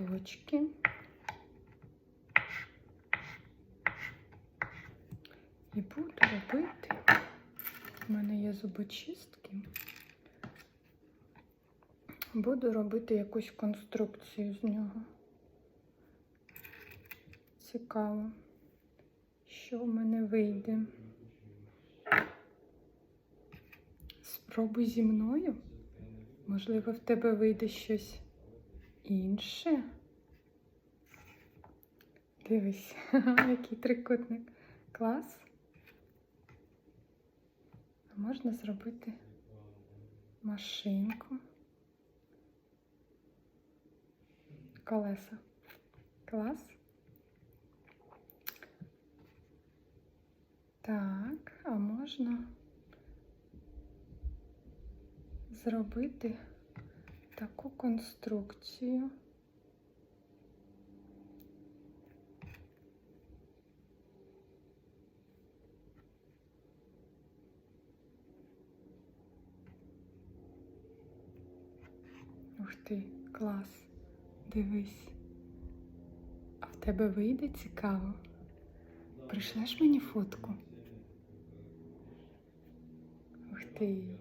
ногточки. І буду робити. У мене є зубочистки. Буду робити якусь конструкцію з нього. Цікаво, що в мене вийде. Спробуй зі мною. Можливо, в тебе вийде щось інше. Дивись, який трикутник. Клас. Можна зробити машинку. Колеса. Клас. Так, а можна зробити таку конструкцію. Ух ти, клас. Дивись. А в тебе вийде цікаво. Пришлеш мені фотку? Ух ти.